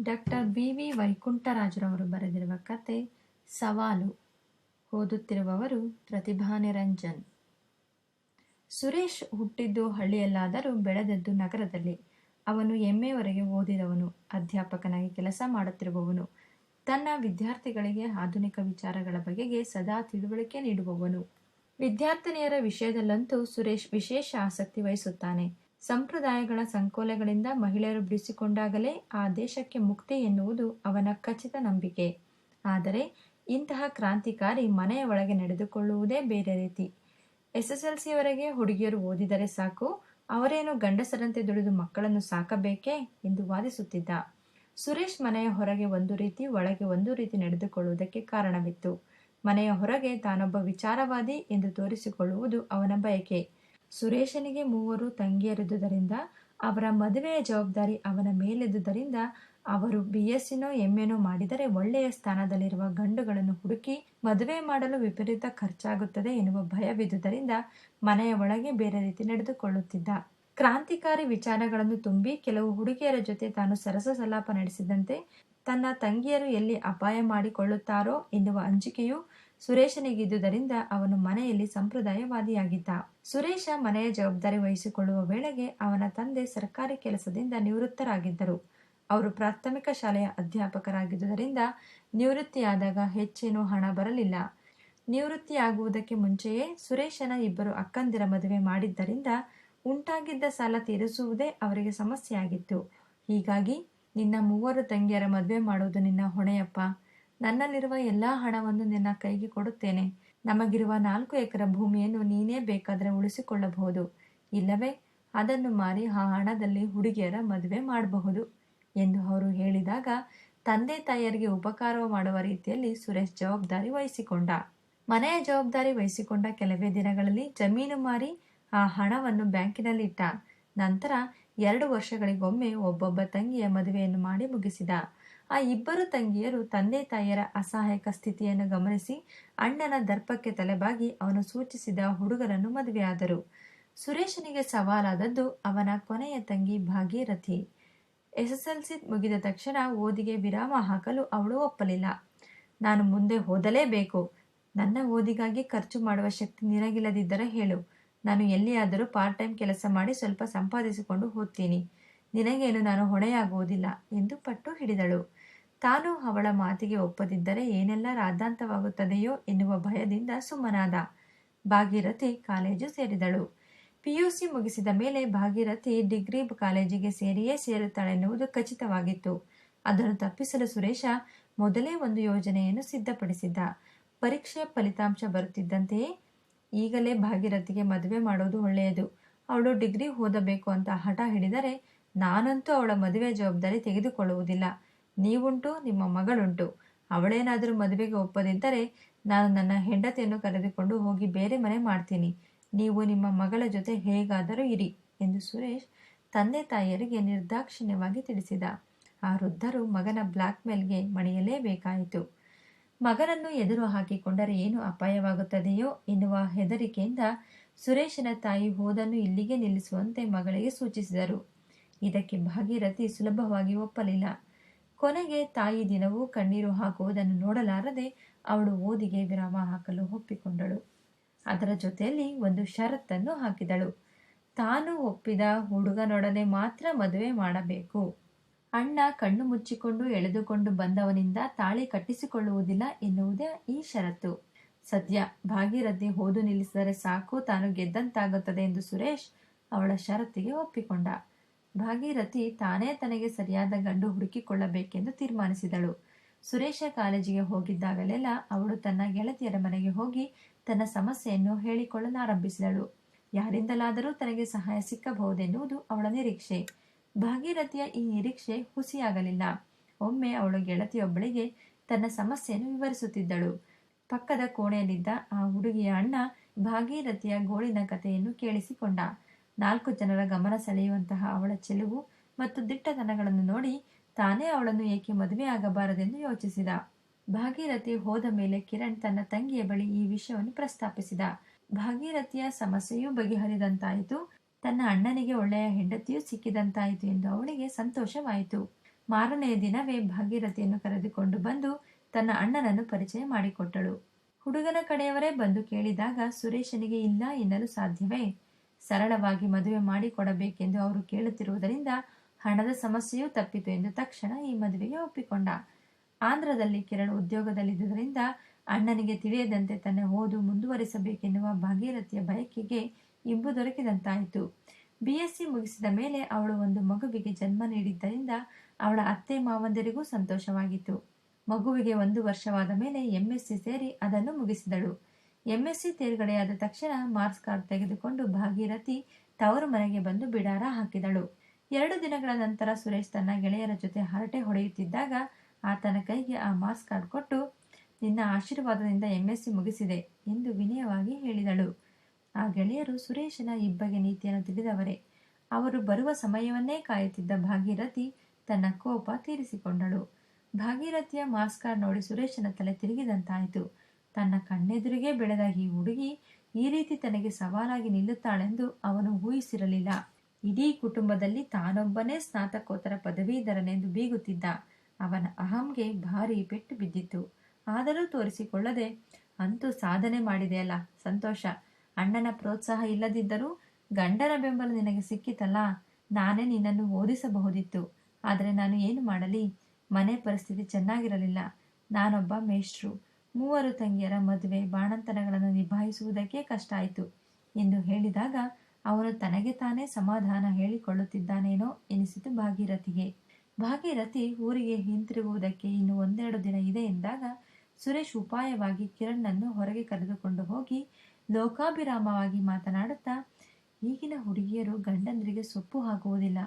Doctor B V ವೈಕುಂಠರಾಜರವರು ಬರೆದಿರುವ ಕತೆ ಸವಾಲು ಓದುತ್ತಿರುವವರು ಪ್ರತಿಭಾ ನಿರಂಜನ್. ಸುರೇಶ್ ಹುಟ್ಟಿದ್ದು ಹಳ್ಳಿಯಲ್ಲಾದರೂ ಬೆಳೆದದ್ದು ನಗರದಲ್ಲಿ. ಅವನು ಎಮ್ಮೆವರೆಗೆ ಓದಿದವನು, ಅಧ್ಯಾಪಕನಾಗಿ ಕೆಲಸ ಮಾಡುತ್ತಿರುವವನು, ತನ್ನ ವಿದ್ಯಾರ್ಥಿಗಳಿಗೆ ಆಧುನಿಕ ವಿಚಾರಗಳ ಬಗೆಗೆ ಸದಾ ತಿಳುವಳಿಕೆ ನೀಡುವವನು. ವಿದ್ಯಾರ್ಥಿನಿಯರ ವಿಷಯದಲ್ಲಂತೂ ಸುರೇಶ್ ವಿಶೇಷ ಆಸಕ್ತಿ ವಹಿಸುತ್ತಾನೆ. ಸಂಪ್ರದಾಯಗಳ ಸಂಕೋಲೆಗಳಿಂದ ಮಹಿಳೆಯರು ಬಿಡಿಸಿಕೊಂಡಾಗಲೇ ಆ ದೇಶಕ್ಕೆ ಮುಕ್ತಿ ಎನ್ನುವುದು ಅವನ ಖಚಿತ ನಂಬಿಕೆ. ಆದರೆ ಇಂತಹ ಕ್ರಾಂತಿಕಾರಿ ಮನೆಯ ಒಳಗೆ ನಡೆದುಕೊಳ್ಳುವುದೇ ಬೇರೆ ರೀತಿ. ಎಸ್ಎಸ್ಎಲ್ಸಿಯವರೆಗೆ ಹುಡುಗಿಯರು ಓದಿದರೆ ಸಾಕು, ಅವರೇನು ಗಂಡಸರಂತೆ ದುಡಿದು ಮಕ್ಕಳನ್ನು ಸಾಕಬೇಕೇ ಎಂದು ವಾದಿಸುತ್ತಿದ್ದ. ಸುರೇಶ್ ಮನೆಯ ಹೊರಗೆ ಒಂದು ರೀತಿ, ಒಳಗೆ ಒಂದು ರೀತಿ ನಡೆದುಕೊಳ್ಳುವುದಕ್ಕೆ ಕಾರಣವಿತ್ತು. ಮನೆಯ ಹೊರಗೆ ತಾನೊಬ್ಬ ವಿಚಾರವಾದಿ ಎಂದು ತೋರಿಸಿಕೊಳ್ಳುವುದು ಅವನ ಬಯಕೆ. ಸುರೇಶನಿಗೆ ಮೂವರು ತಂಗಿಯರಿದ್ದುದರಿಂದ, ಅವರ ಮದುವೆಯ ಜವಾಬ್ದಾರಿ ಅವನ ಮೇಲಿದ್ದುದರಿಂದ ಅವರು ಬಿ ಎಸ್ಸಿನೋ ಎಮ್ಮೆನೋ ಮಾಡಿದರೆ ಒಳ್ಳೆಯ ಸ್ಥಾನದಲ್ಲಿರುವ ಗಂಡುಗಳನ್ನು ಹುಡುಕಿ ಮದುವೆ ಮಾಡಲು ವಿಪರೀತ ಖರ್ಚಾಗುತ್ತದೆ ಎನ್ನುವ ಭಯವಿದ್ದುದರಿಂದ ಮನೆಯ ಒಳಗೆ ಬೇರೆ ರೀತಿ ನಡೆದುಕೊಳ್ಳುತ್ತಿದ್ದ. ಕ್ರಾಂತಿಕಾರಿ ವಿಚಾರಗಳನ್ನು ತುಂಬಿ ಕೆಲವು ಹುಡುಗಿಯರ ಜೊತೆ ತಾನು ಸರಸ ಸಲಾಪ ನಡೆಸಿದಂತೆ ತನ್ನ ತಂಗಿಯರು ಎಲ್ಲಿ ಅಪಾಯ ಮಾಡಿಕೊಳ್ಳುತ್ತಾರೋ ಎನ್ನುವ ಅಂಜಿಕೆಯು ಸುರೇಶನಿಗಿದ್ದುದರಿಂದ ಅವನು ಮನೆಯಲ್ಲಿ ಸಂಪ್ರದಾಯವಾದಿಯಾಗಿದ್ದ. ಸುರೇಶ ಮನೆಯ ಜವಾಬ್ದಾರಿ ವಹಿಸಿಕೊಳ್ಳುವ ವೇಳೆಗೆ ಅವನ ತಂದೆ ಸರ್ಕಾರಿ ಕೆಲಸದಿಂದ ನಿವೃತ್ತರಾಗಿದ್ದರು. ಅವರು ಪ್ರಾಥಮಿಕ ಶಾಲೆಯ ಅಧ್ಯಾಪಕರಾಗಿದ್ದುದರಿಂದ ನಿವೃತ್ತಿಯಾದಾಗ ಹೆಚ್ಚೇನೂ ಹಣ ಬರಲಿಲ್ಲ. ನಿವೃತ್ತಿಯಾಗುವುದಕ್ಕೆ ಮುಂಚೆಯೇ ಸುರೇಶನ ಇಬ್ಬರು ಅಕ್ಕಂದಿರ ಮದುವೆ ಮಾಡಿದ್ದರಿಂದ ಉಂಟಾಗಿದ್ದ ಸಾಲ ತೀರಿಸುವುದೇ ಅವರಿಗೆ ಸಮಸ್ಯೆಯಾಗಿತ್ತು. ಹೀಗಾಗಿ, ನಿನ್ನ ಮೂವರು ತಂಗಿಯರ ಮದುವೆ ಮಾಡುವುದು ನಿನ್ನ ಹೊಣೆಯಪ್ಪ. ನನ್ನಲ್ಲಿರುವ ಎಲ್ಲ ಹಣವನ್ನು ನಿನ್ನ ಕೈಗೆ ಕೊಡುತ್ತೇನೆ. ನಮಗಿರುವ ನಾಲ್ಕು ಎಕರೆ ಭೂಮಿಯನ್ನು ನೀನೇ ಬೇಕಾದರೆ ಉಳಿಸಿಕೊಳ್ಳಬಹುದು. ಇಲ್ಲವೇ, ಅದನ್ನು ಮಾರಿ ಆ ಹಣದಲ್ಲಿ ಹುಡುಗಿಯರ ಮದುವೆ ಮಾಡಬಹುದು ಎಂದು ಅವರು ಹೇಳಿದಾಗ ತಂದೆ ತಾಯಿಯರಿಗೆ ಉಪಕಾರ ಮಾಡುವ ರೀತಿಯಲ್ಲಿ ಸುರೇಶ್ ಜವಾಬ್ದಾರಿ ವಹಿಸಿಕೊಂಡ. ಮನೆಯ ಜವಾಬ್ದಾರಿ ವಹಿಸಿಕೊಂಡ ಕೆಲವೇ ದಿನಗಳಲ್ಲಿ ಜಮೀನು ಮಾರಿ ಆ ಹಣವನ್ನು ಬ್ಯಾಂಕಿನಲ್ಲಿ ಇಟ್ಟ. ನಂತರ ಎರಡು ವರ್ಷಗಳಿಗೊಮ್ಮೆ ಒಬ್ಬೊಬ್ಬ ತಂಗಿಯ ಮದುವೆಯನ್ನು ಮಾಡಿ ಮುಗಿಸಿದ. ಆ ಇಬ್ಬರು ತಂಗಿಯರು ತಂದೆ ತಾಯಿಯರ ಅಸಹಾಯಕ ಸ್ಥಿತಿಯನ್ನು ಗಮನಿಸಿ ಅಣ್ಣನ ದರ್ಪಕ್ಕೆ ತಲೆಬಾಗಿ ಅವನು ಸೂಚಿಸಿದ ಹುಡುಗರನ್ನು ಮದುವೆಯಾದರು. ಸುರೇಶನಿಗೆ ಸವಾಲಾದದ್ದು ಅವನ ಕೊನೆಯ ತಂಗಿ ಭಾಗೀರಥಿ. ಎಸ್ಎಸ್ಎಲ್ಸಿ ಮುಗಿದ ತಕ್ಷಣ ಓದಿಗೆ ವಿರಾಮ ಹಾಕಲು ಅವಳು ಒಪ್ಪಲಿಲ್ಲ. ನಾನು ಮುಂದೆ ಓದಲೇಬೇಕು. ನನ್ನ ಓದಿಗಾಗಿ ಖರ್ಚು ಮಾಡುವ ಶಕ್ತಿ ನಿನಗಿಲ್ಲದಿದ್ದರೆ ಹೇಳು. ನಾನು ಎಲ್ಲಿಯಾದರೂ ಪಾರ್ಟ್ ಟೈಮ್ ಕೆಲಸ ಮಾಡಿ ಸ್ವಲ್ಪ ಸಂಪಾದಿಸಿಕೊಂಡು ಓದ್ತೀನಿ. ನಿನಗೇನು ನಾನು ಹೊಣೆಯಾಗುವುದಿಲ್ಲ ಎಂದು ಪಟ್ಟು ಹಿಡಿದಳು. ತಾನು ಅವಳ ಮಾತಿಗೆ ಒಪ್ಪದಿದ್ದರೆ ಏನೆಲ್ಲ ರಾದ್ದಾಂತವಾಗುತ್ತದೆಯೋ ಎನ್ನುವ ಭಯದಿಂದ ಸುಮ್ಮನಾದ. ಭಾಗೀರಥಿ ಕಾಲೇಜು ಸೇರಿದಳು. ಪಿಯುಸಿ ಮುಗಿಸಿದ ಮೇಲೆ ಭಾಗೀರಥಿ ಡಿಗ್ರಿ ಕಾಲೇಜಿಗೆ ಸೇರಿಯೇ ಸೇರುತ್ತಾಳೆನ್ನುವುದು ಖಚಿತವಾಗಿತ್ತು. ಅದನ್ನು ತಪ್ಪಿಸಲು ಸುರೇಶ ಮೊದಲೇ ಒಂದು ಯೋಜನೆಯನ್ನು ಸಿದ್ಧಪಡಿಸಿದ್ದ. ಪರೀಕ್ಷೆಯ ಫಲಿತಾಂಶ ಬರುತ್ತಿದ್ದಂತೆಯೇ ಈಗಲೇ ಭಾಗೀರಥಿಗೆ ಮದುವೆ ಮಾಡೋದು ಒಳ್ಳೆಯದು. ಅವಳು ಡಿಗ್ರಿ ಓದಬೇಕು ಅಂತ ಹಠ ಹಿಡಿದರೆ ನಾನಂತೂ ಅವಳ ಮದುವೆ ಜವಾಬ್ದಾರಿ ತೆಗೆದುಕೊಳ್ಳುವುದಿಲ್ಲ. ನೀವುಂಟು, ನಿಮ್ಮ ಮಗಳುಂಟು. ಅವಳೇನಾದರೂ ಮದುವೆಗೆ ಒಪ್ಪದಿದ್ದರೆ ನಾನು ನನ್ನ ಹೆಂಡತಿಯನ್ನು ಕರೆದುಕೊಂಡು ಹೋಗಿ ಬೇರೆ ಮನೆ ಮಾಡ್ತೀನಿ. ನೀವು ನಿಮ್ಮ ಮಗಳ ಜೊತೆ ಹೇಗಾದರೂ ಇರಿ ಎಂದು ಸುರೇಶ್ ತಂದೆ ತಾಯಿಯರಿಗೆ ನಿರ್ದಾಕ್ಷಿಣ್ಯವಾಗಿ ತಿಳಿಸಿದ. ಆ ವೃದ್ಧರು ಮಗನ ಬ್ಲ್ಯಾಕ್ ಮೇಲ್ಗೆ ಮಣಿಯಲೇಬೇಕಾಯಿತು. ಮಗನನ್ನು ಎದುರು ಹಾಕಿಕೊಂಡರೆ ಏನು ಅಪಾಯವಾಗುತ್ತದೆಯೋ ಎನ್ನುವ ಹೆದರಿಕೆಯಿಂದ ಸುರೇಶನ ತಾಯಿ ಹೋದನ್ನು ಇಲ್ಲಿಗೆ ನಿಲ್ಲಿಸುವಂತೆ ಮಗಳಿಗೆ ಸೂಚಿಸಿದರು. ಇದಕ್ಕೆ ಭಾಗೀರಥಿ ಸುಲಭವಾಗಿ ಒಪ್ಪಲಿಲ್ಲ. ಕೊನೆಗೆ ತಾಯಿ ದಿನವೂ ಕಣ್ಣೀರು ಹಾಕುವುದನ್ನು ನೋಡಲಾರದೆ ಅವಳು ಓದಿಗೆ ವಿರಾಮ ಹಾಕಲು ಒಪ್ಪಿಕೊಂಡಳು. ಅದರ ಜೊತೆಯಲ್ಲಿ ಒಂದು ಷರತ್ತನ್ನು ಹಾಕಿದಳು. ತಾನು ಒಪ್ಪಿದ ಹುಡುಗನೊಡನೆ ಮಾತ್ರ ಮದುವೆ ಮಾಡಬೇಕು. ಅಣ್ಣ ಕಣ್ಣು ಮುಚ್ಚಿಕೊಂಡು ಎಳೆದುಕೊಂಡು ಬಂದವನಿಂದ ತಾಳಿ ಕಟ್ಟಿಸಿಕೊಳ್ಳುವುದಿಲ್ಲ ಎನ್ನುವುದೇ ಈ ಷರತ್ತು. ಸದ್ಯ ಭಾಗೀರಥಿ ಓದು ನಿಲ್ಲಿಸಿದರೆ ಸಾಕು, ತಾನು ಗೆದ್ದಂತಾಗುತ್ತದೆ ಎಂದು ಸುರೇಶ್ ಅವಳ ಷರತ್ತಿಗೆ ಒಪ್ಪಿಕೊಂಡ. ಭಾಗೀರಥಿ ತಾನೇ ತನಗೆ ಸರಿಯಾದ ಗಂಡು ಹುಡುಕಿಕೊಳ್ಳಬೇಕೆಂದು ತೀರ್ಮಾನಿಸಿದಳು. ಸುರೇಶ ಕಾಲೇಜಿಗೆ ಹೋಗಿದ್ದಾಗಲೆಲ್ಲ ಅವಳು ತನ್ನ ಗೆಳತಿಯರ ಮನೆಗೆ ಹೋಗಿ ತನ್ನ ಸಮಸ್ಯೆಯನ್ನು ಹೇಳಿಕೊಳ್ಳಲಾರಂಭಿಸಿದಳು. ಯಾರಿಂದಲಾದರೂ ತನಗೆ ಸಹಾಯ ಸಿಕ್ಕಬಹುದೆನ್ನುವುದು ಅವಳ ನಿರೀಕ್ಷೆ. ಭಾಗೀರಥಿಯ ಈ ನಿರೀಕ್ಷೆ ಹುಸಿಯಾಗಲಿಲ್ಲ. ಒಮ್ಮೆ ಅವಳು ಗೆಳತಿಯೊಬ್ಬಳಿಗೆ ತನ್ನ ಸಮಸ್ಯೆಯನ್ನು ವಿವರಿಸುತ್ತಿದ್ದಳು. ಪಕ್ಕದ ಕೋಣೆಯಲ್ಲಿದ್ದ ಆ ಹುಡುಗಿಯ ಅಣ್ಣ ಭಾಗೀರಥಿಯ ಗೋಳಿನ ಕಥೆಯನ್ನು ಕೇಳಿಸಿಕೊಂಡ. ನಾಲ್ಕು ಜನರ ಗಮನ ಸೆಳೆಯುವಂತಹ ಅವಳ ಚೆಲುವು ಮತ್ತು ದಿಟ್ಟತನಗಳನ್ನು ನೋಡಿ ತಾನೇ ಅವಳನ್ನು ಏಕೆ ಮದುವೆಯಾಗಬಾರದೆಂದು ಯೋಚಿಸಿದ. ಭಾಗೀರಥಿ ಹೋದ ಮೇಲೆ ಕಿರಣ್ ತನ್ನ ತಂಗಿಯ ಬಳಿ ಈ ವಿಷಯವನ್ನು ಪ್ರಸ್ತಾಪಿಸಿದ. ಭಾಗೀರಥಿಯ ಸಮಸ್ಯೆಯೂ ಬಗೆಹರಿದಂತಾಯಿತು. ತನ್ನ ಅಣ್ಣನಿಗೆ ಒಳ್ಳೆಯ ಹೆಂಡತಿಯೂ ಸಿಕ್ಕಿದಂತಾಯಿತು ಎಂದು ಅವಳಿಗೆ ಸಂತೋಷವಾಯಿತು. ಮಾರನೆಯ ದಿನವೇ ಭಾಗೀರಥಿಯನ್ನು ಕರೆದುಕೊಂಡು ಬಂದು ತನ್ನ ಅಣ್ಣನನ್ನು ಪರಿಚಯ ಮಾಡಿಕೊಟ್ಟಳು. ಹುಡುಗನ ಕಡೆಯವರೇ ಬಂದು ಕೇಳಿದಾಗ ಸುರೇಶನಿಗೆ ಇಲ್ಲ ಎನ್ನಲು ಸಾಧ್ಯವೇ? ಸರಳವಾಗಿ ಮದುವೆ ಮಾಡಿಕೊಡಬೇಕೆಂದು ಅವರು ಕೇಳುತ್ತಿರುವುದರಿಂದ ಹಣದ ಸಮಸ್ಯೆಯೂ ತಪ್ಪಿತು ಎಂದು ತಕ್ಷಣ ಈ ಮದುವೆಗೆ ಒಪ್ಪಿಕೊಂಡ. ಆಂಧ್ರದಲ್ಲಿ ಕಿರಣ್ ಉದ್ಯೋಗದಲ್ಲಿದ್ದುದರಿಂದ ಅಣ್ಣನಿಗೆ ತಿಳಿಯದಂತೆ ತನ್ನ ಓದು ಮುಂದುವರಿಸಬೇಕೆನ್ನುವ ಭಾಗೀರಥಿಯ ಬಯಕೆಗೆ ಇಂಬು ದೊರಕಿದಂತಾಯಿತು. ಬಿಎಸ್ಸಿ ಮುಗಿಸಿದ ಮೇಲೆ ಅವಳು ಒಂದು ಮಗುವಿಗೆ ಜನ್ಮ ನೀಡಿದ್ದರಿಂದ ಅವಳ ಅತ್ತೆ ಮಾವಂದಿರಿಗೂ ಸಂತೋಷವಾಗಿತ್ತು. ಮಗುವಿಗೆ ಒಂದು ವರ್ಷವಾದ ಮೇಲೆ ಎಂಎಸ್ಸಿ ಸೇರಿ ಅದನ್ನು ಮುಗಿಸಿದಳು. ಎಂಎಸ್ಸಿ ತೇರ್ಗಡೆಯಾದ ತಕ್ಷಣ ಮಾರ್ಕ್ಸ್ ಕಾರ್ಡ್ ತೆಗೆದುಕೊಂಡು ಭಾಗೀರಥಿ ತವರು ಮನೆಗೆ ಬಂದು ಬಿಡಾರ ಹಾಕಿದಳು. ಎರಡು ದಿನಗಳ ನಂತರ ಸುರೇಶ್ ತನ್ನ ಗೆಳೆಯರ ಜೊತೆ ಹರಟೆ ಹೊಡೆಯುತ್ತಿದ್ದಾಗ ಆತನ ಕೈಗೆ ಆ ಮಾರ್ಕ್ಸ್ ಕಾರ್ಡ್ ಕೊಟ್ಟು, ನಿನ್ನ ಆಶೀರ್ವಾದದಿಂದ ಎಂಎಸ್ಸಿ ಮುಗಿಸಿದೆ ಎಂದು ವಿನಯವಾಗಿ ಹೇಳಿದಳು. ಆ ಗೆಳೆಯರು ಸುರೇಶನ ಇಬ್ಬಗೆ ನೀತಿಯನ್ನು ತಿಳಿದವರೇ. ಅವರು ಬರುವ ಸಮಯವನ್ನೇ ಕಾಯುತ್ತಿದ್ದ ಭಾಗೀರಥಿ ತನ್ನ ಕೋಪ ತೀರಿಸಿಕೊಂಡಳು. ಭಾಗೀರಥಿಯ ಮಾರ್ಕ್ಸ್ ಕಾರ್ಡ್ ನೋಡಿ ಸುರೇಶನ ತಲೆ ತಿರುಗಿದಂತಾಯಿತು. ತನ್ನ ಕಣ್ಣೆದುರಿಗೆ ಬೆಳೆದ ಈ ಹುಡುಗಿ ಈ ರೀತಿ ತನಗೆ ಸವಾಲಾಗಿ ನಿಲ್ಲುತ್ತಾಳೆಂದು ಅವನು ಊಹಿಸಿರಲಿಲ್ಲ. ಇಡೀ ಕುಟುಂಬದಲ್ಲಿ ತಾನೊಬ್ಬನೇ ಸ್ನಾತಕೋತ್ತರ ಪದವೀಧರನೆಂದು ಬೀಗುತ್ತಿದ್ದ ಅವನ ಅಹಂಗೆ ಭಾರಿ ಪೆಟ್ಟು ಬಿದ್ದಿತ್ತು. ಆದರೂ ತೋರಿಸಿಕೊಳ್ಳದೆ, ಅಂತೂ ಸಾಧನೆ ಮಾಡಿದೆಯಲ್ಲ ಸಂತೋಷ. ಅಣ್ಣನ ಪ್ರೋತ್ಸಾಹ ಇಲ್ಲದಿದ್ದರೂ ಗಂಡನ ಬೆಂಬಲ ನಿನಗೆ ಸಿಕ್ಕಿತಲ್ಲ. ನಾನೇ ನಿನ್ನನ್ನು ಓದಿಸಬಹುದಿತ್ತು. ಆದರೆ ನಾನು ಏನು ಮಾಡಲಿ? ಮನೆ ಪರಿಸ್ಥಿತಿ ಚೆನ್ನಾಗಿರಲಿಲ್ಲ. ನಾನೊಬ್ಬ ಮೇಷ್ಟ್ರು. ಮೂವರು ತಂಗಿಯರ ಮದುವೆ ಬಾಣಂತನಗಳನ್ನು ನಿಭಾಯಿಸುವುದಕ್ಕೆ ಕಷ್ಟ ಆಯಿತು ಎಂದು ಹೇಳಿದಾಗ, ಅವನು ತನಗೆ ತಾನೇ ಸಮಾಧಾನ ಹೇಳಿಕೊಳ್ಳುತ್ತಿದ್ದಾನೇನೋ ಎನಿಸಿತು ಭಾಗೀರಥಿಗೆ. ಭಾಗೀರಥಿ ಊರಿಗೆ ಹಿಂತಿರುಗುವುದಕ್ಕೆ ಇನ್ನು ಒಂದೆರಡು ದಿನ ಇದೆ ಎಂದಾಗ, ಸುರೇಶ್ ಉಪಾಯವಾಗಿ ಕಿರಣ್ಣನ್ನು ಹೊರಗೆ ಕರೆದುಕೊಂಡು ಹೋಗಿ ಲೋಕಾಭಿರಾಮವಾಗಿ ಮಾತನಾಡುತ್ತಾ, ಈಗಿನ ಹುಡುಗಿಯರು ಗಂಡಂದರಿಗೆ ಸೊಪ್ಪು ಹಾಕುವುದಿಲ್ಲ.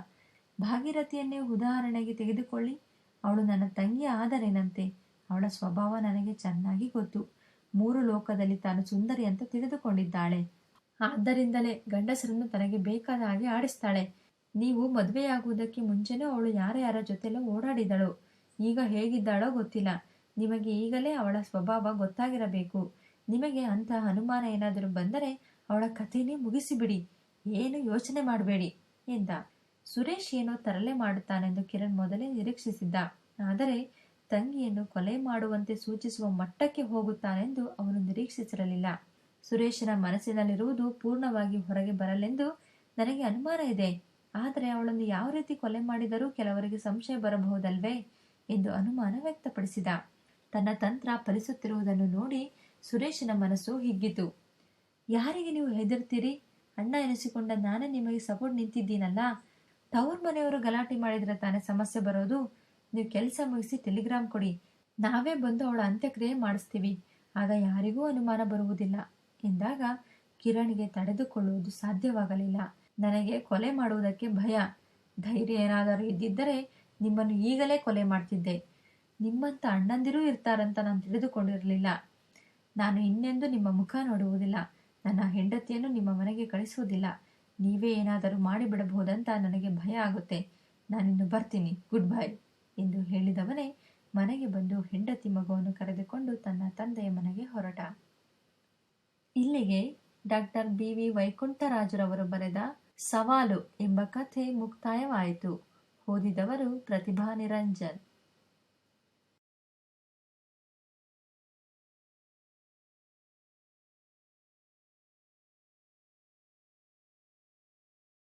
ಭಾಗೀರಥಿಯನ್ನೇ ಉದಾಹರಣೆಗೆ ತೆಗೆದುಕೊಳ್ಳಿ. ಅವಳು ನನ್ನ ತಂಗಿ ಆದರೇನಂತೆ? ಅವಳ ಸ್ವಭಾವ ನನಗೆ ಚೆನ್ನಾಗಿ ಗೊತ್ತು. ಮೂರು ಲೋಕದಲ್ಲಿ ತಾನು ಸುಂದರಿ ಅಂತ ತಿಳಿದುಕೊಂಡಿದ್ದಾಳೆ. ಆದ್ದರಿಂದಲೇ ಗಂಡಸರನ್ನು ತನಗೆ ಬೇಕಾದ ಹಾಗೆ ಆಡಿಸ್ತಾಳೆ. ನೀವು ಮದುವೆಯಾಗುವುದಕ್ಕೆ ಮುಂಚೆನೂ ಅವಳು ಯಾರ ಯಾರ ಜೊತೆಲೋ ಓಡಾಡಿದಳು. ಈಗ ಹೇಗಿದ್ದಾಳೋ ಗೊತ್ತಿಲ್ಲ. ನಿಮಗೆ ಈಗಲೇ ಅವಳ ಸ್ವಭಾವ ಗೊತ್ತಾಗಿರಬೇಕು. ನಿಮಗೆ ಅಂತಹ ಅನುಮಾನ ಏನಾದರೂ ಬಂದರೆ ಅವಳ ಕಥೆನೇ ಮುಗಿಸಿಬಿಡಿ. ಏನು ಯೋಚನೆ ಮಾಡಬೇಡಿ ಎಂದ. ಸುರೇಶ್ ಏನೋ ತರಲೆ ಮಾಡುತ್ತಾನೆಂದು ಕಿರಣ್ ಮೊದಲೇ ನಿರೀಕ್ಷಿಸಿದ್ದ. ಆದರೆ ತಂಗಿಯನ್ನು ಕೊಲೆ ಮಾಡುವಂತೆ ಸೂಚಿಸುವ ಮಟ್ಟಕ್ಕೆ ಹೋಗುತ್ತಾನೆಂದು ಅವನು ನಿರೀಕ್ಷಿಸಿರಲಿಲ್ಲ. ಸುರೇಶನ ಮನಸ್ಸಿನಲ್ಲಿರುವುದು ಪೂರ್ಣವಾಗಿ ಹೊರಗೆ ಬರಲೆಂದು ನನಗೆ ಅನುಮಾನ ಇದೆ. ಆದರೆ ಅವಳನ್ನು ಯಾವ ರೀತಿ ಕೊಲೆ ಮಾಡಿದರೂ ಕೆಲವರಿಗೆ ಸಂಶಯ ಬರಬಹುದಲ್ವೇ ಎಂದು ಅನುಮಾನ ವ್ಯಕ್ತಪಡಿಸಿದ. ತನ್ನ ತಂತ್ರ ಫಲಿಸುತ್ತಿರುವುದನ್ನು ನೋಡಿ ಸುರೇಶನ ಮನಸ್ಸು ಹಿಗ್ಗಿತು. ಯಾರಿಗೆ ನೀವು ಹೆದರ್ತೀರಿ? ಅಣ್ಣ ಎನಿಸಿಕೊಂಡ ನಾನೇ ನಿಮಗೆ ಸಪೋರ್ಟ್ ನಿಂತಿದ್ದೀನಲ್ಲ. ತವ್ರ ಮನೆಯವರು ಗಲಾಟೆ ಮಾಡಿದರೆ ತಾನೇ ಸಮಸ್ಯೆ ಬರೋದು. ನೀವು ಕೆಲಸ ಮುಗಿಸಿ ಟೆಲಿಗ್ರಾಮ್ ಕೊಡಿ. ನಾವೇ ಬಂದು ಅವಳ ಅಂತ್ಯಕ್ರಿಯೆ ಮಾಡಿಸ್ತೀವಿ. ಆಗ ಯಾರಿಗೂ ಅನುಮಾನ ಬರುವುದಿಲ್ಲ. ಎಂದಾಗ ಕಿರಣ್ಗೆ ತಡೆದುಕೊಳ್ಳುವುದು ಸಾಧ್ಯವಾಗಲಿಲ್ಲ. ನನಗೆ ಕೊಲೆ ಮಾಡುವುದಕ್ಕೆ ಭಯ. ಧೈರ್ಯ ಏನಾದರೂ ಇದ್ದಿದ್ದರೆ ನಿಮ್ಮನ್ನು ಈಗಲೇ ಕೊಲೆ ಮಾಡ್ತಿದ್ದೆ. ನಿಮ್ಮಂತ ಅಣ್ಣಂದಿರೂ ಇರ್ತಾರಂತ ನಾನು ತಿಳಿದುಕೊಂಡಿರಲಿಲ್ಲ. ನಾನು ಇನ್ನೆಂದು ನಿಮ್ಮ ಮುಖ ನೋಡುವುದಿಲ್ಲ. ನನ್ನ ಹೆಂಡತಿಯನ್ನು ನಿಮ್ಮ ಮನೆಗೆ ಕಳಿಸುವುದಿಲ್ಲ. ನೀವೇ ಏನಾದರೂ ಮಾಡಿಬಿಡಬಹುದಂತ ನನಗೆ ಭಯ ಆಗುತ್ತೆ. ನಾನಿನ್ನು ಬರ್ತೀನಿ. Good bye. ಎಂದು ಹೇಳಿದವನೇ ಮನೆಗೆ ಬಂದು ಹೆಂಡತಿ ಮಗುವನ್ನು ಕರೆದುಕೊಂಡು ತನ್ನ ತಂದೆಯ ಮನೆಗೆ ಹೊರಟ. ಇಲ್ಲಿಗೆ ಡಾಕ್ಟರ್ ಬಿ ವಿ ವೈಕುಂಠರಾಜರವರು ಬರೆದ ಸವಾಲು ಎಂಬ ಕಥೆ ಮುಕ್ತಾಯವಾಯಿತು. ಓದಿದವರು ಪ್ರತಿಭಾ ನಿರಂಜನ್.